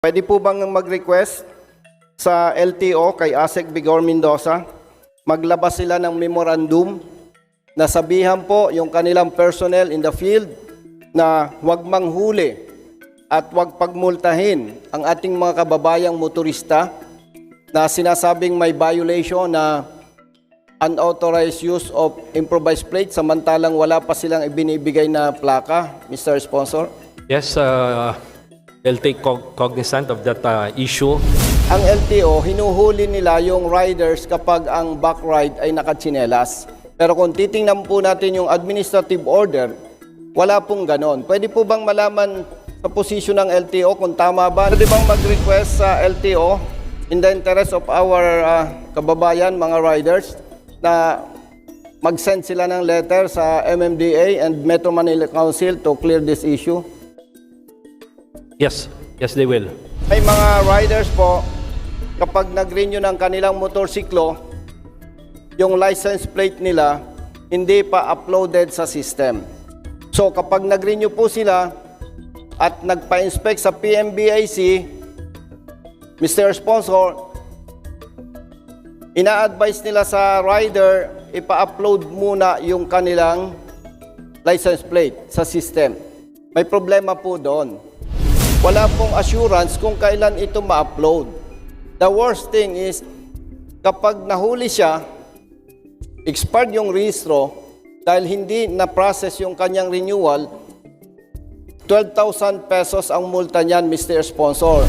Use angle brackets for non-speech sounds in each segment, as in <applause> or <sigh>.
Pwede po bang mag-request sa LTO kay ASEC Vigor Mendoza, maglabas sila ng memorandum na sabihan po yung kanilang personnel in the field na huwag manghuli at huwag pagmultahin ang ating mga kababayang motorista na sinasabing may violation na unauthorized use of improvised plate samantalang wala pa silang ibinibigay na plaka, Mr. Sponsor? Yes, uh, they'll take cog- cognizant of that uh, issue. Ang LTO, hinuhuli nila yung riders kapag ang back ride ay nakatsinelas. Pero kung titingnan po natin yung administrative order, wala pong ganon. Pwede po bang malaman sa posisyon ng LTO kung tama ba? Pwede bang mag-request sa LTO in the interest of our uh, kababayan, mga riders, na mag-send sila ng letter sa MMDA and Metro Manila Council to clear this issue? Yes, yes, they will. May mga riders po, kapag nag-renew ng kanilang motorsiklo, yung license plate nila hindi pa uploaded sa system. So kapag nag-renew po sila at nagpa-inspect sa PMBIC, Mr. Sponsor, ina-advise nila sa rider, ipa-upload muna yung kanilang license plate sa system. May problema po doon wala pong assurance kung kailan ito ma-upload. The worst thing is, kapag nahuli siya, expired yung rehistro, dahil hindi na-process yung kanyang renewal, 12,000 pesos ang multa niyan, Mr. Sponsor.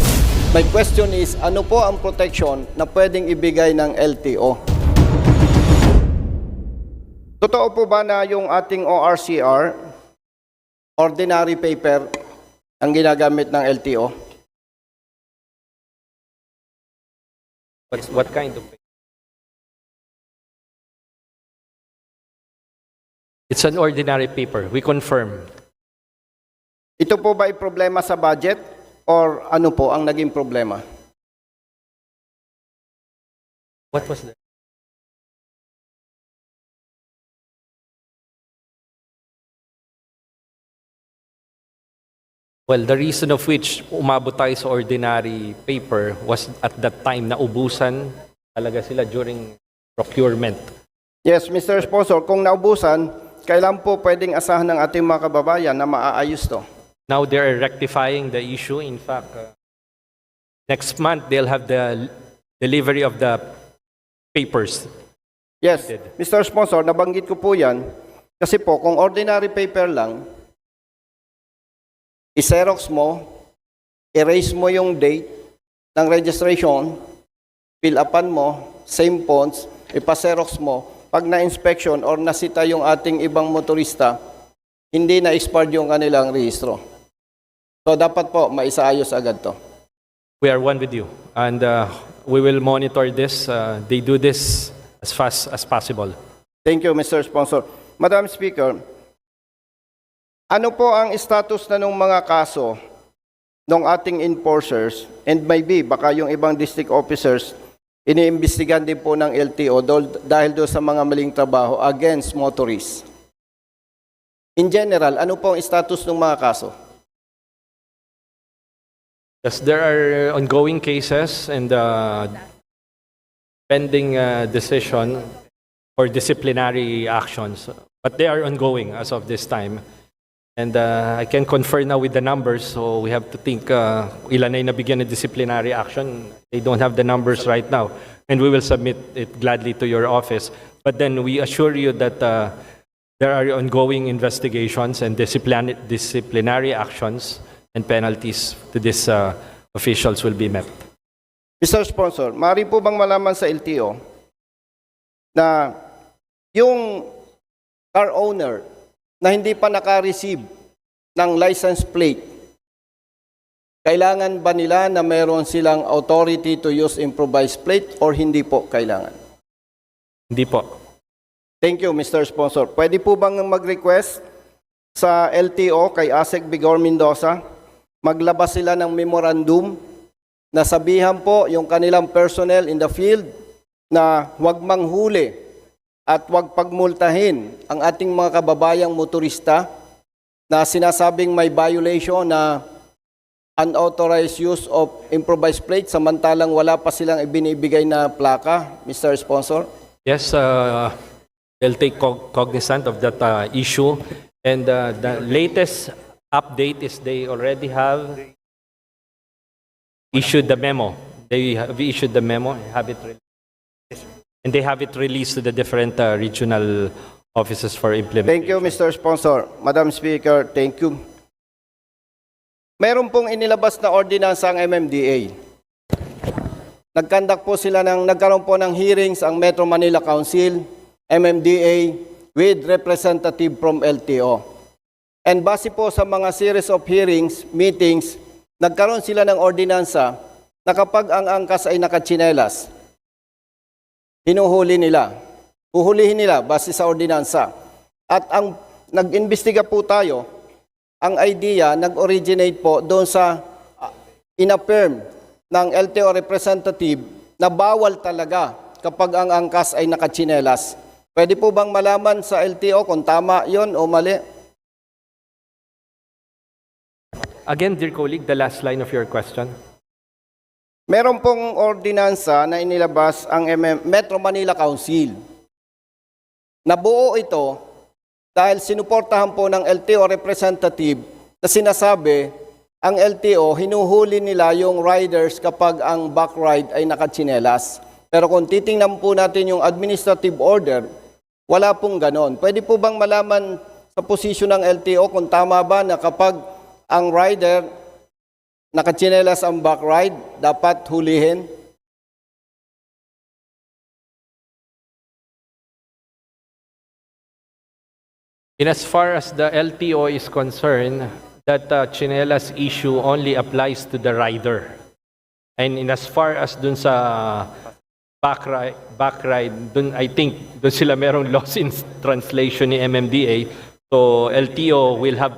My question is, ano po ang protection na pwedeng ibigay ng LTO? Totoo po ba na yung ating ORCR, ordinary paper, ang ginagamit ng LTO? What, what kind of? It's an ordinary paper. We confirm. Ito po ba ay problema sa budget or ano po ang naging problema? What was that? Well, the reason of which umabot tayo sa ordinary paper was at that time na ubusan talaga sila during procurement. Yes, Mr. Sponsor, kung naubusan, kailan po pwedeng asahan ng ating mga kababayan na maaayos to? Now they're rectifying the issue. In fact, uh, next month they'll have the delivery of the papers. Yes, Mr. Sponsor, nabanggit ko po yan. Kasi po, kung ordinary paper lang, i-xerox mo, erase mo yung date ng registration, fill upan mo, same fonts, ipa-xerox mo. Pag na-inspection or nasita yung ating ibang motorista, hindi na expired yung kanilang rehistro. So dapat po, maisaayos agad to. We are one with you, and uh, we will monitor this. Uh, they do this as fast as possible. Thank you, Mr. Sponsor. Madam Speaker, ano po ang status na ng mga kaso ng ating enforcers and maybe baka yung ibang district officers iniimbestigan din po ng LTO dahil do sa mga maling trabaho against motorists? In general, ano po ang status ng mga kaso? Yes, there are ongoing cases and uh, pending uh, decision for disciplinary actions, but they are ongoing as of this time. And uh, I can confer now with the numbers, so we have to think uh, ilan ay nabigyan ng disciplinary action. They don't have the numbers right now, and we will submit it gladly to your office. But then we assure you that uh, there are ongoing investigations and disciplinary, disciplinary actions and penalties to these uh, officials will be met. Mr. Sponsor, maaari po bang malaman sa LTO na yung car owner na hindi pa naka-receive ng license plate, kailangan ba nila na meron silang authority to use improvised plate or hindi po kailangan? Hindi po. Thank you, Mr. Sponsor. Pwede po bang mag-request sa LTO kay ASEC Vigor Mendoza, maglabas sila ng memorandum na sabihan po yung kanilang personnel in the field na huwag manghuli at huwag pagmultahin ang ating mga kababayang motorista na sinasabing may violation na unauthorized use of improvised plates samantalang wala pa silang ibinibigay na plaka, Mr. Sponsor? Yes, uh, they'll take cog- cognizant of that uh, issue. And uh, the latest update is they already have issued the memo. They have issued the memo, have it released. And they have it released to the different uh, regional offices for implementation. Thank you, Mr. Sponsor. Madam Speaker, thank you. Meron pong inilabas na ordinansa ang MMDA. Nagkandak po sila ng, nagkaroon po ng hearings ang Metro Manila Council, MMDA, with representative from LTO. And base po sa mga series of hearings, meetings, nagkaroon sila ng ordinansa na kapag ang angkas ay nakatsinelas, hinuhuli nila. Huhulihin nila base sa ordinansa. At ang nag-imbestiga po tayo, ang idea nag-originate po doon sa uh, inaffirm ng LTO representative na bawal talaga kapag ang angkas ay nakatsinelas. Pwede po bang malaman sa LTO kung tama yon o mali? Again, dear colleague, the last line of your question. Meron pong ordinansa na inilabas ang Metro Manila Council. Nabuo ito dahil sinuportahan po ng LTO representative na sinasabi ang LTO hinuhuli nila yung riders kapag ang back ride ay nakatsinelas. Pero kung titingnan po natin yung administrative order, wala pong ganon. Pwede po bang malaman sa posisyon ng LTO kung tama ba na kapag ang rider nakatsinelas ang back ride, dapat hulihin? In as far as the LTO is concerned, that uh, chinelas issue only applies to the rider. And in as far as dun sa back ride, back ride dun, I think dun sila merong <laughs> loss in translation ni MMDA. So LTO will have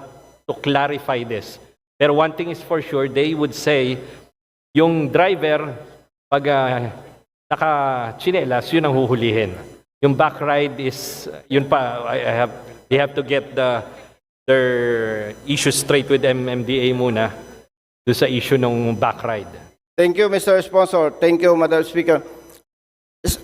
to clarify this. Pero one thing is for sure, they would say, yung driver, pag uh, naka-chinelas, yun ang huhulihin. Yung back ride is, yun pa, I, I have, they have to get the, their issue straight with MMDA muna do sa issue ng back ride. Thank you, Mr. Sponsor. Thank you, Madam Speaker.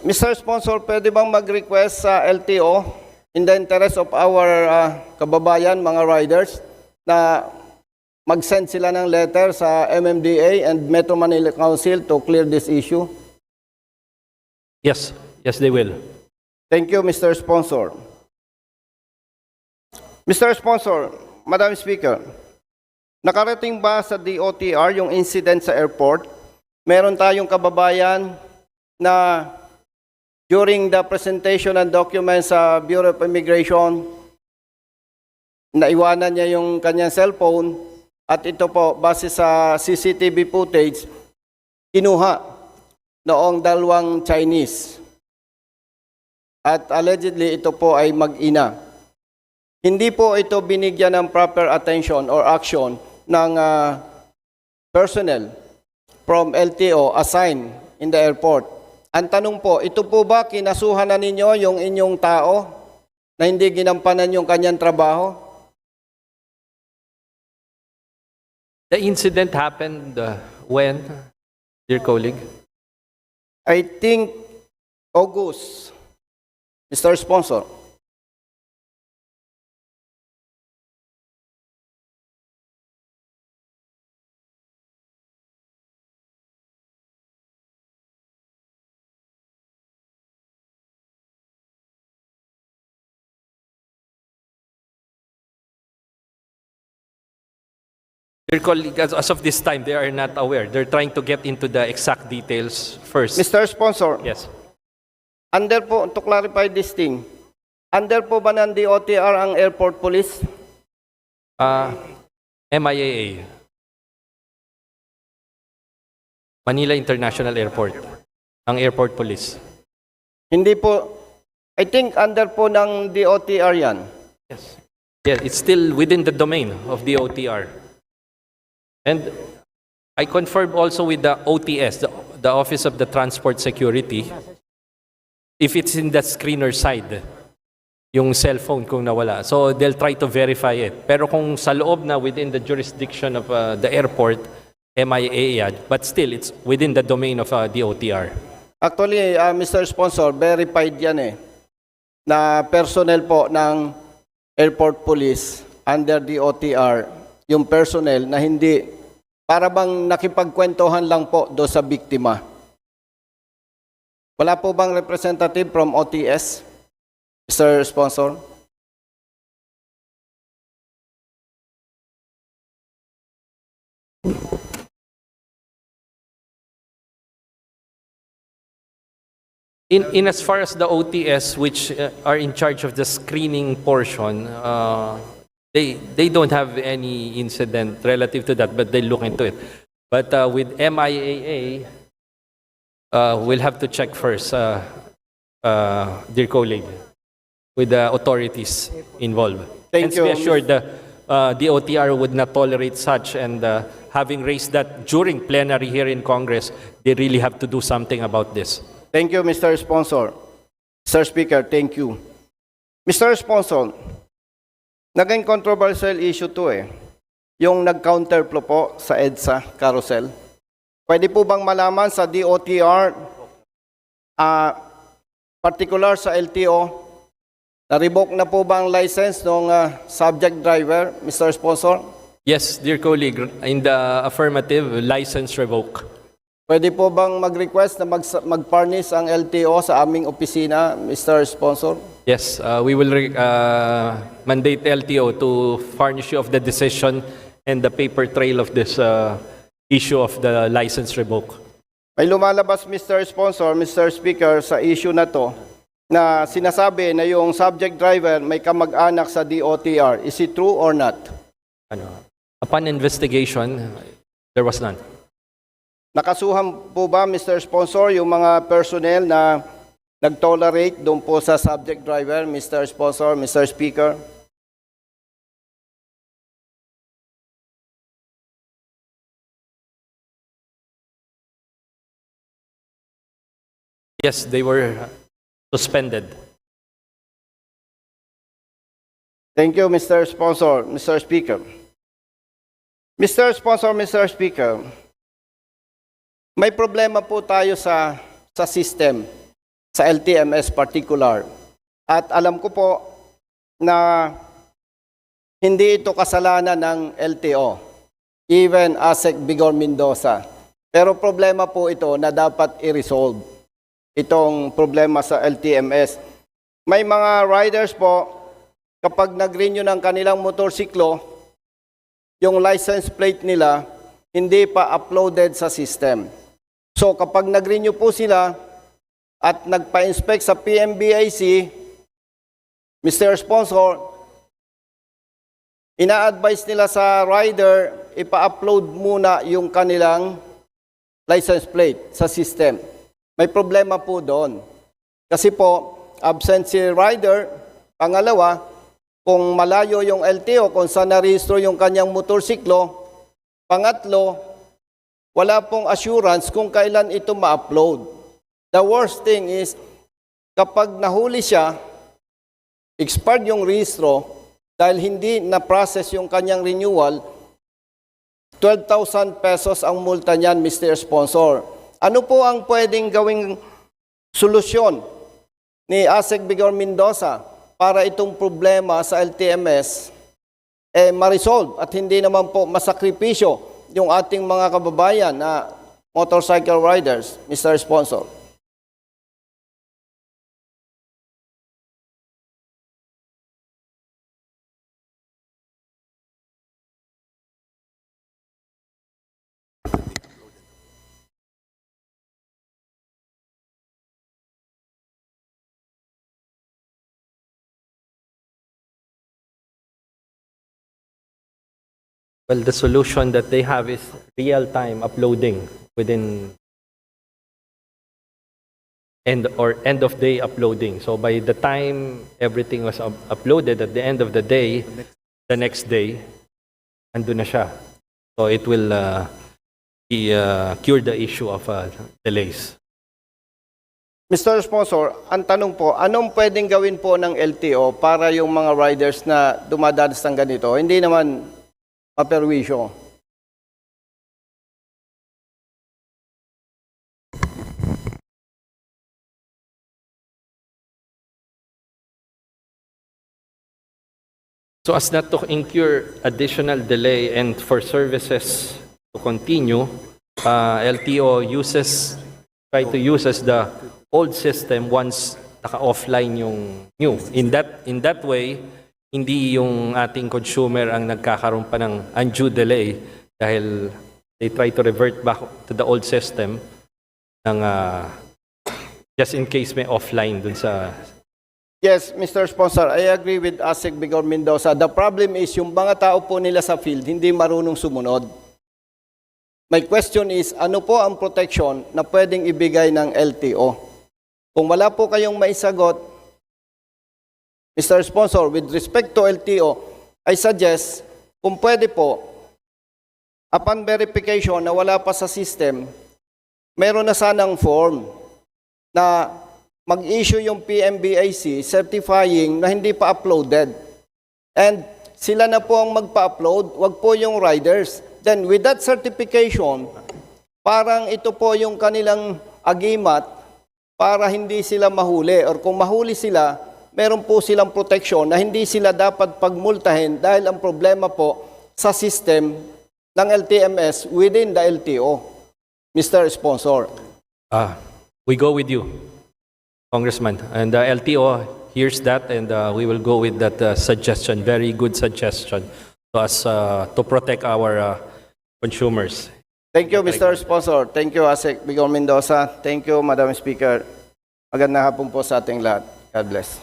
Mr. Sponsor, pwede bang mag-request sa LTO in the interest of our uh, kababayan, mga riders, na mag-send sila ng letter sa MMDA and Metro Manila Council to clear this issue? Yes, yes they will. Thank you, Mr. Sponsor. Mr. Sponsor, Madam Speaker, nakarating ba sa DOTR yung incident sa airport? Meron tayong kababayan na during the presentation ng documents sa Bureau of Immigration, naiwanan niya yung kanyang cellphone at ito po, base sa CCTV footage, kinuha noong dalawang Chinese. At allegedly, ito po ay mag-ina. Hindi po ito binigyan ng proper attention or action ng ah, personnel from LTO assigned in the airport. Ang tanong po, ito po ba kinasuhan na ninyo yung inyong tao na hindi ginampanan yung kanyang trabaho? The incident happened uh, when, dear colleague? I think August, Mr. Sponsor. Colleague, as, as of this time, they are not aware. They're trying to get into the exact details first. Mr. Sponsor, Yes. under po, to clarify this thing, under po ba ng DOTR ang airport police? Uh, MIAA. Manila International Airport. Ang airport police. Hindi po, I think under po ng DOTR yan. Yes. Yeah, it's still within the domain of the OTR. And I confirmed also with the OTS, the, the Office of the Transport Security, if it's in the screener side, yung cellphone kung nawala. So they'll try to verify it. Pero kung sa loob na within the jurisdiction of uh, the airport, MIA. But still, it's within the domain of uh, the OTR. Actually, uh, Mr. Sponsor, verified yan eh, na personnel po ng airport police under the OTR, yung personnel na hindi, para bang nakipagkwentuhan lang po do sa biktima. Wala po bang representative from OTS, Mr. Sponsor? In, in as far as the OTS, which uh, are in charge of the screening portion, uh, they, they don't have any incident relative to that, but they look into it. But uh, with MIAA, uh, we'll have to check first, uh, uh, dear colleague, with the authorities involved. Thank and you, be assured, the, uh, the OTR would not tolerate such, and uh, having raised that during plenary here in Congress, they really have to do something about this. Thank you, Mr. Sponsor. Mr. Speaker, thank you. Mr. Sponsor, naging controversial issue to eh. Yung nag-counterflow po sa EDSA carousel. Pwede po bang malaman sa DOTR, ah, particular sa LTO, na-revoke na po ba ang license ng ah, subject driver, Mr. Sponsor? Yes, dear colleague, in the affirmative, license revoke. Pwede po bang mag-request na mag- mag-furnish ang LTO sa aming opisina, Mr. Sponsor? Yes, uh, we will uh, mandate LTO to furnish you of the decision and the paper trail of this uh, issue of the license revoke. May lumalabas, Mr. Sponsor, Mr. Speaker, sa issue na to na sinasabi na yung subject driver may kamag-anak sa DOTR. Is it true or not? Ano, upon investigation, there was none. Nakasuhan po ba, Mr. Sponsor, yung mga personnel na nag-tolerate doon po sa subject driver, Mr. Sponsor, Mr. Speaker? Yes, they were suspended. Thank you, Mr. Sponsor, Mr. Speaker. Mr. Sponsor, Mr. Speaker, may problema po tayo sa, sa system, sa LTMS particular. At alam ko po na hindi ito kasalanan ng LTO, even ASEC Bigor Mendoza. Pero problema po ito na dapat i-resolve, itong problema sa LTMS. May mga riders po, kapag nag-renew ng kanilang motorsiklo, yung license plate nila hindi pa uploaded sa system. So kapag nag-renew po sila at nagpa-inspect sa PMBIC, Mr. Sponsor, ina-advise nila sa rider, ipa-upload muna yung kanilang license plate sa system. May problema po doon. Kasi po, absent si rider. Pangalawa, kung malayo yung LTO, kung saan narehistro yung kanyang motorsiklo. Pangatlo, wala pong assurance kung kailan ito ma-upload. The worst thing is, kapag nahuli siya, expired yung rehistro, dahil hindi na-process yung kanyang renewal, 12,000 pesos ang multa niyan, Mr. Sponsor. Ano po ang pwedeng gawing solusyon ni ASEC Bigor Mendoza para itong problema sa LTMS eh ma-resolve at hindi naman po masakripisyo yung ating mga kababayan na motorcycle riders, Mr. Sponsor. Well, the solution that they have is real-time uploading within end or end of day uploading. So by the time everything was up- uploaded at the end of the day, the next day, ando na siya. So it will uh, be, uh, cure the issue of uh, delays. Mr. Sponsor, ang tanong po, anong pwedeng gawin po ng LTO para yung mga riders na dumadanas ng ganito, hindi naman paperwisyo. So as not to incur additional delay and for services to continue, uh, LTO uses, try to uses the old system once naka-offline yung new. In that, in that way, hindi yung ating consumer ang nagkakaroon pa ng undue delay dahil they try to revert back to the old system ng uh, just in case may offline dun sa Yes, Mr. Sponsor, I agree with ASEC Bigor Mendoza. The problem is yung mga tao po nila sa field hindi marunong sumunod. My question is, ano po ang protection na pwedeng ibigay ng LTO? Kung wala po kayong maisagot, Mr. Sponsor, with respect to LTO, I suggest, kung pwede po, upon verification na wala pa sa system, meron na sanang form na mag-issue yung PMBIC certifying na hindi pa uploaded. And sila na po ang magpa-upload, wag po yung riders. Then with that certification, parang ito po yung kanilang agimat para hindi sila mahuli. Or kung mahuli sila, meron po silang protection na hindi sila dapat pagmultahin dahil ang problema po sa system ng LTMS within the LTO. Mr. Sponsor. Ah, we go with you, Congressman. And the LTO hears that, and uh, we will go with that uh, suggestion. Very good suggestion to us uh, to protect our uh, consumers. Thank you, Mr. Sponsor. Thank you, Asek Bigor Mendoza. Thank you, Madam Speaker. Magandang hapon po sa ating lahat. God bless.